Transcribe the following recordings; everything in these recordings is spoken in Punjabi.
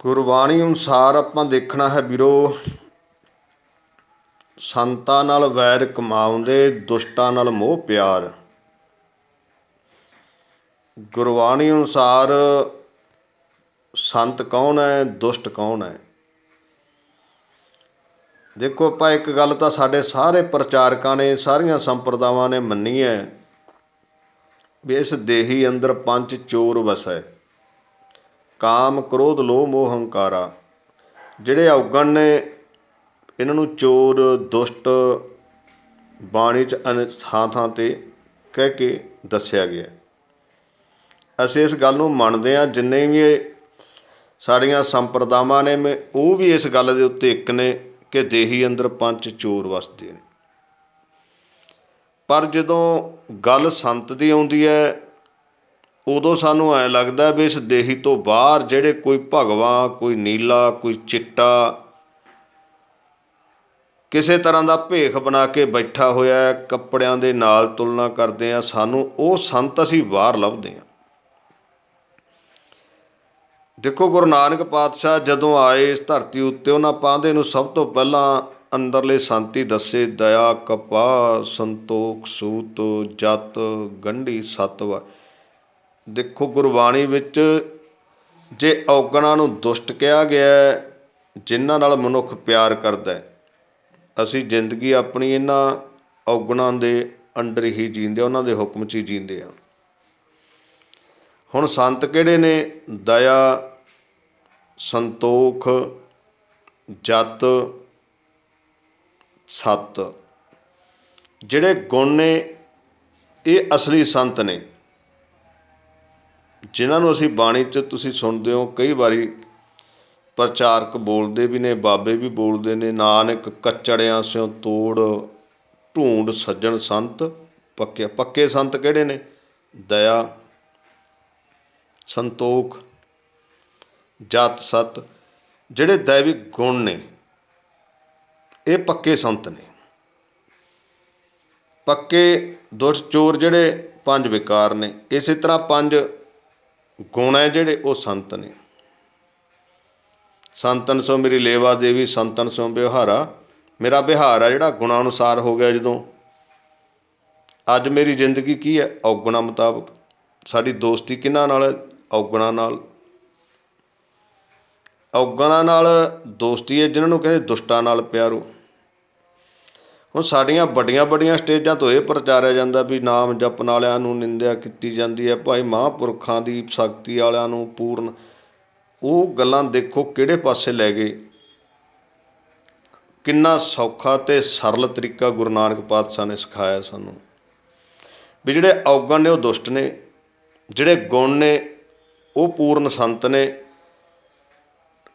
ਗੁਰਬਾਣੀ ਅਨੁਸਾਰ ਆਪਾਂ ਦੇਖਣਾ ਹੈ ਵੀਰੋ, ਸੰਤਾਂ ਨਾਲ ਵੈਰ ਕਮਾਉਂਦੇ, ਦੁਸ਼ਟਾਂ ਨਾਲ ਮੋਹ ਪਿਆਰ। ਗੁਰਬਾਣੀ ਅਨੁਸਾਰ ਸੰਤ ਕੌਣ ਹੈ, ਦੁਸ਼ਟ ਕੌਣ ਹੈ? ਦੇਖੋ ਆਪਾਂ ਇੱਕ ਗੱਲ ਤਾਂ ਸਾਡੇ ਸਾਰੇ ਪ੍ਰਚਾਰਕਾਂ ਨੇ, ਸਾਰੀਆਂ ਸੰਪਰਦਾਵਾਂ ਨੇ ਮੰਨੀ ਹੈ ਵੀ ਇਸ ਦੇਹੀ ਅੰਦਰ ਪੰਜ ਚੋਰ ਵਸੈ। ਕਾਮ ਕ੍ਰੋਧ ਲੋਭ ਮੋਹ ਹੰਕਾਰਾ। ਜਿਹੜੇ ਔਗਣ ਨੇ ਇਹਨਾਂ ਨੂੰ ਚੋਰ, ਦੁਸ਼ਟ ਬਾਣੀ ਚ ਅਨ ਥਾਂ ਥਾਂ ਤੇ ਕਹਿ ਕੇ ਦੱਸਿਆ ਗਿਆ। ਅਸੀਂ ਇਸ ਗੱਲ ਨੂੰ ਮੰਨਦੇ ਹਾਂ, ਜਿੰਨੇ ਵੀ ਇਹ ਸਾਡੀਆਂ ਸੰਪਰਦਾਵਾਂ ਨੇ, ਮੈਂ ਉਹ ਵੀ ਇਸ ਗੱਲ ਦੇ ਉੱਤੇ ਇੱਕ ਨੇ ਕਿ ਦੇਹੀ ਅੰਦਰ ਪੰਜ ਚੋਰ ਵਸਦੇ ਨੇ। ਪਰ ਜਦੋਂ ਗੱਲ ਸੰਤ ਦੀ ਆਉਂਦੀ ਹੈ ਉਦੋਂ ਸਾਨੂੰ ਐ ਲੱਗਦਾ ਵੀ ਇਸ ਦੇਹੀ ਤੋਂ ਬਾਹਰ ਜਿਹੜੇ ਕੋਈ ਭਗਵਾ ਕੋਈ ਨੀਲਾ, ਕੋਈ ਚਿੱਟਾ, ਕਿਸੇ ਤਰ੍ਹਾਂ ਦਾ ਭੇਖ ਬਣਾ ਕੇ ਬੈਠਾ ਹੋਇਆ ਕੱਪੜਿਆਂ ਦੇ ਨਾਲ ਤੁਲਨਾ ਕਰਦੇ ਆ ਸਾਨੂੰ ਉਹ ਸੰਤ ਅਸੀਂ ਬਾਹਰ ਲੱਭਦੇ ਆ ਦੇਖੋ ਗੁਰੂ ਨਾਨਕ ਪਾਤਸ਼ਾਹ ਜਦੋਂ ਆਏ ਇਸ ਧਰਤੀ ਉੱਤੇ, ਉਹਨਾਂ ਪਾਂਦੇ ਨੂੰ ਸਭ ਤੋਂ ਪਹਿਲਾਂ ਅੰਦਰਲੇ ਸੰਤੀ ਦੱਸੇ, ਦਇਆ ਕਪਾ ਸੰਤੋਖ, ਸੂਤ, ਜਤ, ਗੰਢੀ ਸਤਵਾ ਦੇਖੋ ਗੁਰਬਾਣੀ ਵਿੱਚ ਜੇ ਔਗਣਾਂ ਨੂੰ ਦੁਸ਼ਟ ਕਿਹਾ ਗਿਆ ਜਿਨ੍ਹਾਂ ਨਾਲ ਮਨੁੱਖ ਪਿਆਰ ਕਰਦਾ ਅਸੀਂ ਜ਼ਿੰਦਗੀ ਆਪਣੀ ਇਹਨਾਂ ਔਗਣਾਂ ਦੇ ਅੰਡਰ ਹੀ ਜੀਂਦੇ ਉਹਨਾਂ ਦੇ ਹੁਕਮ 'ਚ ਹੀ ਜੀਂਦੇ ਆ ਹੁਣ ਸੰਤ ਕਿਹੜੇ ਨੇ? ਦਇਆ, ਸੰਤੋਖ, ਜਤ, ਸਤ। ਜਿਹੜੇ ਗੁਣ ਨੇ, ਇਹ ਅਸਲੀ ਸੰਤ ਨੇ। ਜਿਨ੍ਹਾਂ ਨੂੰ ਅਸੀਂ ਬਾਣੀ 'ਚ ਤੁਸੀਂ ਸੁਣਦੇ ਹੋ, ਕਈ ਵਾਰੀ ਪ੍ਰਚਾਰਕ ਬੋਲਦੇ ਵੀ ਨੇ, ਬਾਬੇ ਵੀ ਬੋਲਦੇ ਨੇ, ਨਾਨਕ ਕੱਚੜਿਆਂ ਸਿਓ ਤੋੜ, ਢੂੰਡ ਸੱਜਣ ਸੰਤ, ਪੱਕੇ ਪੱਕੇ ਸੰਤ ਕਿਹੜੇ ਨੇ? ਦਇਆ, ਸੰਤੋਖ, ਜਤ ਸਤ, ਜਿਹੜੇ ਦੈਵਿਕ ਗੁਣ ਨੇ, ਇਹ ਪੱਕੇ ਸੰਤ ਨੇ। ਪੱਕੇ ਦੁਸ਼ਟ ਚੋਰ ਜਿਹੜੇ ਪੰਜ ਵਿਕਾਰ ਨੇ, ਇਸੇ ਤਰ੍ਹਾਂ ਪੰਜ ਗੁਣ ਹੈ ਜਿਹੜੇ ਉਹ ਸੰਤ ਨੇ। ਸੰਤਨ ਸੋ ਮੇਰੀ ਲੇਵਾ ਦੇਵੀ, ਸੰਤਨ ਸੋ ਵਿਵਹਾਰਾ ਮੇਰਾ ਵਿਹਾਰ ਹੈ ਜਿਹੜਾ ਗੁਣਾ ਅਨੁਸਾਰ ਹੋ ਗਿਆ ਜਦੋਂ। ਅੱਜ ਮੇਰੀ ਜ਼ਿੰਦਗੀ ਕੀ ਹੈ? ਔਗਣਾ ਮੁਤਾਬਕ। ਸਾਡੀ ਦੋਸਤੀ ਕਿਹਨਾਂ ਨਾਲ ਹੈ? ਔਗਣਾ ਨਾਲ। ਔਗਣਾ ਨਾਲ ਦੋਸਤੀ ਹੈ ਜਿਨ੍ਹਾਂ ਨੂੰ ਕਹਿੰਦੇ ਦੁਸ਼ਟਾਂ ਨਾਲ ਪਿਆਰੋ। ਹੁਣ ਸਾਡੀਆਂ ਵੱਡੀਆਂ ਵੱਡੀਆਂ ਸਟੇਜਾਂ ਤੋਂ ਇਹ ਪ੍ਰਚਾਰਿਆ ਜਾਂਦਾ ਵੀ ਨਾਮ ਜਪਣ ਵਾਲਿਆਂ ਨੂੰ ਨਿੰਦਿਆ ਕੀਤੀ ਜਾਂਦੀ ਹੈ, ਭਾਈ ਮਹਾਂਪੁਰਖਾਂ ਦੀ ਸ਼ਕਤੀ ਵਾਲਿਆਂ ਨੂੰ ਪੂਰਨ। ਉਹ ਗੱਲਾਂ ਦੇਖੋ ਕਿਹੜੇ ਪਾਸੇ ਲੈ ਗਏ। ਕਿੰਨਾ ਸੌਖਾ ਤੇ ਸਰਲ ਤਰੀਕਾ ਗੁਰੂ ਨਾਨਕ ਪਾਤਸ਼ਾਹ ਨੇ ਸਿਖਾਇਆ ਸਾਨੂੰ। ਵੀ ਜਿਹੜੇ ਔਗਣ ਨੇ, ਉਹ ਦੁਸ਼ਟ ਨੇ। ਜਿਹੜੇ ਗੁਣ ਨੇ, ਉਹ ਪੂਰਨ ਸੰਤ ਨੇ।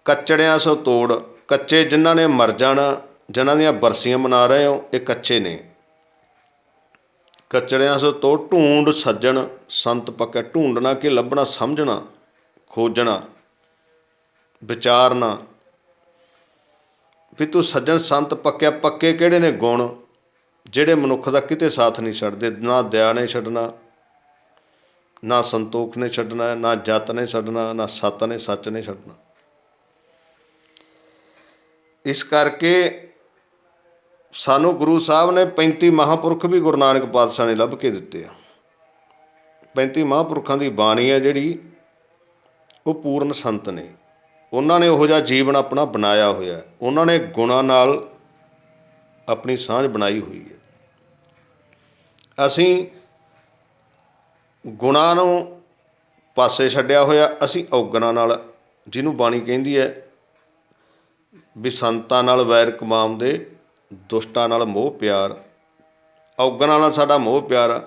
ਕੱਚੜਿਆਂ ਸੋ ਤੋੜ, ਕੱਚੇ ਜਿਨ੍ਹਾਂ ਨੇ ਮਰ ਜਾਣਾ ਜਿਨ੍ਹਾਂ ਦੀਆਂ ਬਰਸੀਆਂ ਮਨਾ ਰਹੇ ਹੋ, ਇਹ ਕੱਚੇ ਨੇ। ਕੱਚੜਿਆਂ ਸੋ ਤੋੜ ਢੂੰਡ ਸੱਜਣ, ਸੰਤ ਪੱਕਾ ਢੂੰਡਣਾ ਕਿ ਲੱਭਣਾ, ਸਮਝਣਾ, ਖੋਜਣਾ, ਵਿਚਾਰਨਾ। ਵੀ ਤੂੰ ਸੱਜਣ, ਸੰਤ ਪੱਕਿਆ, ਪੱਕੇ ਕਿਹੜੇ ਨੇ ਗੁਣ? ਜਿਹੜੇ ਮਨੁੱਖ ਦਾ ਕਿਤੇ ਸਾਥ ਨਹੀਂ ਛੱਡਦੇ, ਨਾ ਦਇਆ ਨੇ ਛੱਡਣਾ, ਨਾ ਸੰਤੋਖ ਨੇ ਛੱਡਣਾ, ਨਾ ਜਤ ਨੇ ਛੱਡਣਾ, ਨਾ ਸਤ ਨੇ ਸੱਚ ਨੇ ਛੱਡਣਾ। ਇਸ ਕਰਕੇ ਸਾਨੂੰ ਗੁਰੂ ਸਾਹਿਬ ਨੇ 35 ਮਹਾਪੁਰਖ ਵੀ ਗੁਰੂ ਨਾਨਕ ਪਾਤਸ਼ਾਹ ਨੇ ਲੱਭ ਕੇ ਦਿੱਤੇ ਆ। 35 ਮਹਾਪੁਰਖਾਂ ਦੀ ਬਾਣੀ ਹੈ ਜਿਹੜੀ, ਉਹ ਪੂਰਨ ਸੰਤ ਨੇ। ਉਹਨਾਂ ਨੇ ਉਹੋ ਜਿਹਾ ਜੀਵਨ ਆਪਣਾ ਬਣਾਇਆ ਹੋਇਆ। ਉਹਨਾਂ ਨੇ ਗੁਣਾਂ ਨਾਲ ਆਪਣੀ ਸਾਂਝ ਬਣਾਈ ਹੋਈ ਹੈ। ਅਸੀਂ ਗੁਣਾਂ ਨੂੰ ਪਾਸੇ ਛੱਡਿਆ ਹੋਇਆ, ਅਸੀਂ ਔਗਣਾ ਨਾਲ, ਜਿਹਨੂੰ ਬਾਣੀ ਕਹਿੰਦੀ ਹੈ ਵੀ ਸੰਤਾਂ ਨਾਲ ਵੈਰ ਕਮਾਮ ਦੇ ਦੁਸ਼ਟਾਂ ਨਾਲ ਮੋਹ ਪਿਆਰ, ਔਗਣਾਂ ਨਾਲ ਸਾਡਾ ਮੋਹ ਪਿਆਰ ਆ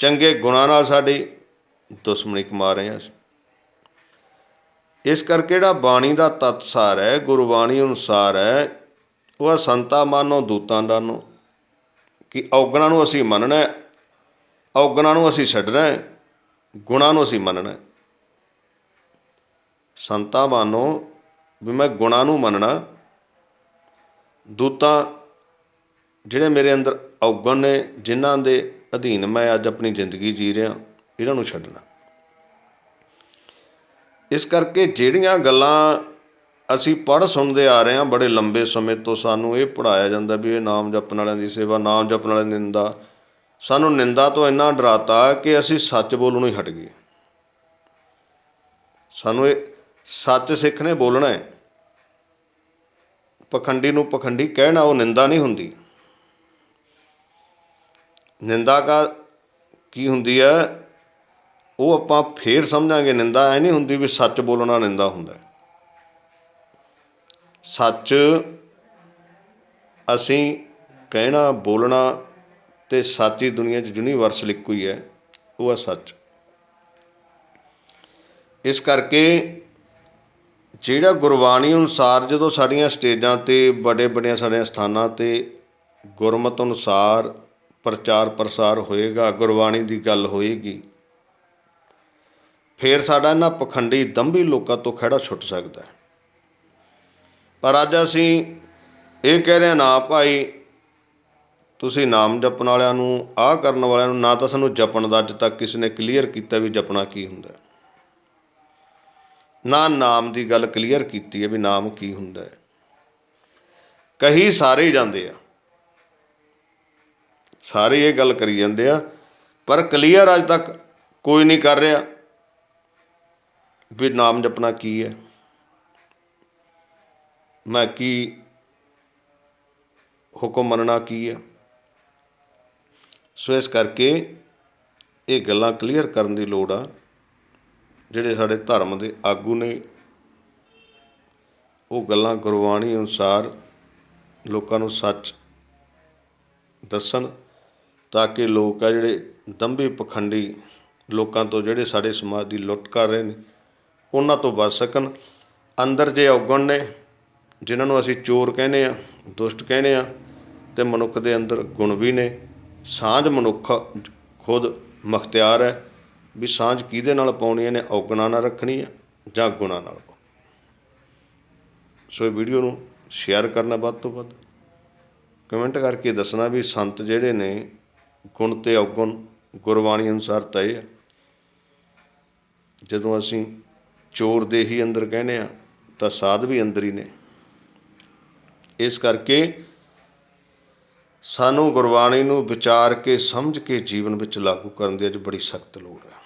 ਚੰਗੇ ਗੁਣਾਂ ਨਾਲ ਸਾਡੀ ਦੁਸ਼ਮਣੀ ਕਮਾ ਰਹੇ ਹਾਂ ਅਸੀਂ। ਇਸ ਕਰਕੇ ਜਿਹੜਾ ਬਾਣੀ ਦਾ ਤੱਤਸਾਰ ਹੈ, ਗੁਰਬਾਣੀ ਅਨੁਸਾਰ ਹੈ, ਉਹ ਹੈ ਸੰਤਾ ਮਾਨੋ, ਦੂਤਾਂ ਦਾਨੋ ਕਿ ਔਗਣਾਂ ਨੂੰ ਅਸੀਂ ਮੰਨਣਾ ਹੈ, ਔਗਣਾਂ ਨੂੰ ਅਸੀਂ ਛੱਡਣਾ ਹੈ, ਗੁਣਾਂ ਨੂੰ ਅਸੀਂ ਮੰਨਣਾ ਹੈ। ਸੰਤਾ ਮਾਨੋ ਵੀ ਮੈਂ ਗੁਣਾਂ ਨੂੰ ਮੰਨਣਾ ਦੂਤਾਂ ਜਿਹੜੇ ਮੇਰੇ ਅੰਦਰ ਔਗਣ ਨੇ, ਜਿਨ੍ਹਾਂ ਦੇ ਅਧੀਨ ਮੈਂ ਅੱਜ ਆਪਣੀ ਜ਼ਿੰਦਗੀ ਜੀ ਰਿਹਾ, ਇਹਨਾਂ ਨੂੰ ਛੱਡਣਾ। ਇਸ ਕਰਕੇ ਜਿਹੜੀਆਂ ਗੱਲਾਂ ਅਸੀਂ ਪੜ੍ਹ ਸੁਣਦੇ ਆ ਰਹੇ ਹਾਂ ਬੜੇ ਲੰਬੇ ਸਮੇਂ ਤੋਂ ਸਾਨੂੰ ਇਹ ਪੜਾਇਆ ਜਾਂਦਾ ਵੀ ਇਹ ਨਾਮ ਜਪਣ ਵਾਲਿਆਂ ਦੀ ਸੇਵਾ, ਨਾਮ ਜਪਣ ਵਾਲਿਆਂ ਦੀ ਨਿੰਦਾ। ਸਾਨੂੰ ਨਿੰਦਾ ਤੋਂ ਇੰਨਾ ਡਰਾਤਾ ਕਿ ਅਸੀਂ ਸੱਚ ਬੋਲਣੋਂ ਹੀ ਹਟ ਗਏ। ਸਾਨੂੰ ਇਹ ਸੱਚ ਸਿੱਖ ਨੇ ਬੋਲਣਾ ਹੈ। ਪਖੰਡੀ ਨੂੰ ਪਖੰਡੀ ਕਹਿਣਾ ਉਹ ਨਿੰਦਾ ਨਹੀਂ ਹੁੰਦੀ। ਨਿੰਦਾ ਕਾ ਕੀ ਹੁੰਦੀ ਹੈ? ਉਹ ਆਪਾਂ ਫੇਰ ਸਮਝਾਂਗੇ, ਨਿੰਦਾ ਐ ਨਹੀਂ ਹੁੰਦੀ ਵੀ ਸੱਚ ਬੋਲਣਾ ਨਿੰਦਾ ਹੁੰਦਾ ਸੱਚ ਅਸੀਂ ਕਹਿਣਾ, ਬੋਲਣਾ ਤੇ ਸੱਚੀ ਦੁਨੀਆ 'ਚ ਯੂਨੀਵਰਸਲ ਇੱਕੋ ਹੀ ਹੈ, ਉਹ ਹੈ ਸੱਚ। ਇਸ ਕਰਕੇ ਜਿਹੜਾ ਗੁਰਬਾਣੀ ਅਨੁਸਾਰ ਜਦੋਂ ਸਾਡੀਆਂ ਸਟੇਜਾਂ ਤੇ ਬੜੇ ਬੜੀਆਂ ਸਾਡੀਆਂ ਸਥਾਨਾਂ ਤੇ ਗੁਰਮਤ ਅਨੁਸਾਰ ਪ੍ਰਚਾਰ ਪ੍ਰਸਾਰ ਹੋਏਗਾ, ਗੁਰਬਾਣੀ ਦੀ ਗੱਲ ਹੋਏਗੀ, ਫੇਰ ਸਾਡਾ ਇਹਨਾਂ ਪਖੰਡੀ ਦੰਭੀ ਲੋਕਾਂ ਤੋਂ ਖਹਿੜਾ ਛੁੱਟ ਸਕਦਾ ਹੈ ਪਰ ਅੱਜ ਅਸੀਂ ਇਹ ਕਹਿ ਰਹੇ ਹਾਂ, ਨਾ ਭਾਈ, ਤੁਸੀਂ ਨਾਮ ਜਪਣ ਵਾਲਿਆਂ ਨੂੰ, ਆਹ ਕਰਨ ਵਾਲਿਆਂ ਨੂੰ, ਨਾ ਤਾਂ ਸਾਨੂੰ ਜਪਣ ਦਾ ਅੱਜ ਤੱਕ ਕਿਸੇ ਨੇ ਕਲੀਅਰ ਕੀਤਾ ਵੀ ਜਪਣਾ ਕੀ ਹੁੰਦਾ ਹੈ। ਨਾ ਨਾਮ ਦੀ ਗੱਲ ਕਲੀਅਰ ਕੀਤੀ ਹੈ ਵੀ ਨਾਮ ਕੀ ਹੁੰਦਾ ਹੈ। ਕਹੀ ਸਾਰੇ ਜਾਂਦੇ ਆ। ਸਾਰੇ ਇਹ ਗੱਲ ਕਰੀ ਜਾਂਦੇ ਆ, ਪਰ ਕਲੀਅਰ ਅੱਜ ਤੱਕ ਕੋਈ ਨਹੀਂ ਕਰ ਰਿਹਾ ਵੀ ਨਾਮ ਜਪਣਾ ਕੀ ਹੈ। ਮੈਂ ਕੀ ਹੁਕਮ ਮੰਨਣਾ ਕੀ ਹੈ। ਸੋ ਇਸ ਕਰਕੇ ਇਹ ਗੱਲਾਂ ਕਲੀਅਰ ਕਰਨ ਦੀ ਲੋੜ ਆ। ਜਿਹੜੇ ਸਾਡੇ ਧਰਮ ਦੇ ਆਗੂ ਨੇ, ਉਹ ਗੱਲਾਂ ਗੁਰਬਾਣੀ ਅਨੁਸਾਰ ਲੋਕਾਂ ਨੂੰ ਸੱਚ ਦੱਸਣ ਤਾਂ ਕਿ ਲੋਕ ਆ ਜਿਹੜੇ ਦੰਭੀ ਪਖੰਡੀ ਲੋਕਾਂ ਤੋਂ ਜਿਹੜੇ ਸਾਡੇ ਸਮਾਜ ਦੀ ਲੁੱਟ ਕਰ ਰਹੇ ਨੇ, ਉਹਨਾਂ ਤੋਂ ਬਚ ਸਕਣ। ਅੰਦਰ ਜੇ ਔਗਣ ਨੇ, ਜਿਨ੍ਹਾਂ ਨੂੰ ਅਸੀਂ ਚੋਰ ਕਹਿੰਦੇ ਆ ਦੁਸ਼ਟ ਕਹਿੰਦੇ ਆ ਤੇ ਮਨੁੱਖ ਦੇ ਅੰਦਰ ਗੁਣ ਵੀ ਨੇ। ਸਾਂਝ ਮਨੁੱਖ ਖੁਦ ਮਖਤਿਆਰ ਹੈ। ਵੀ ਸਾਂਝ ਕਿਹਦੇ ਨਾਲ ਪਾਉਣੀ ਨੇ ਔਗਣਾ ਨਾਲ ਰੱਖਣੀ ਹੈ ਜਾਂ ਗੁਣਾ ਨਾਲ ਸੋ ਇਹ ਵੀਡੀਓ ਨੂੰ ਸ਼ੇਅਰ ਕਰਨਾ ਵੱਧ ਤੋਂ ਵੱਧ। ਕਮੈਂਟ ਕਰਕੇ ਦੱਸਣਾ ਵੀ ਸੰਤ ਜਿਹੜੇ ਨੇ, ਗੁਣ ਤੇ ਔਗਣ ਗੁਰਬਾਣੀ ਅਨੁਸਾਰ ਤਏ ਆ। ਜਦੋਂ ਅਸੀਂ ਚੋਰ ਦੇ ਹੀ ਅੰਦਰ ਕਹਿੰਦੇ ਆ ਤਾਂ ਸਾਧ ਵੀ ਅੰਦਰ ਹੀ ਨੇ। ਇਸ ਕਰਕੇ ਸਾਨੂੰ ਗੁਰਬਾਣੀ ਨੂੰ ਵਿਚਾਰ ਕੇ, ਸਮਝ ਕੇ ਜੀਵਨ ਵਿੱਚ ਲਾਗੂ ਕਰਨ ਦੀ ਅੱਜ ਬੜੀ ਸਖਤ ਲੋੜ ਹੈ।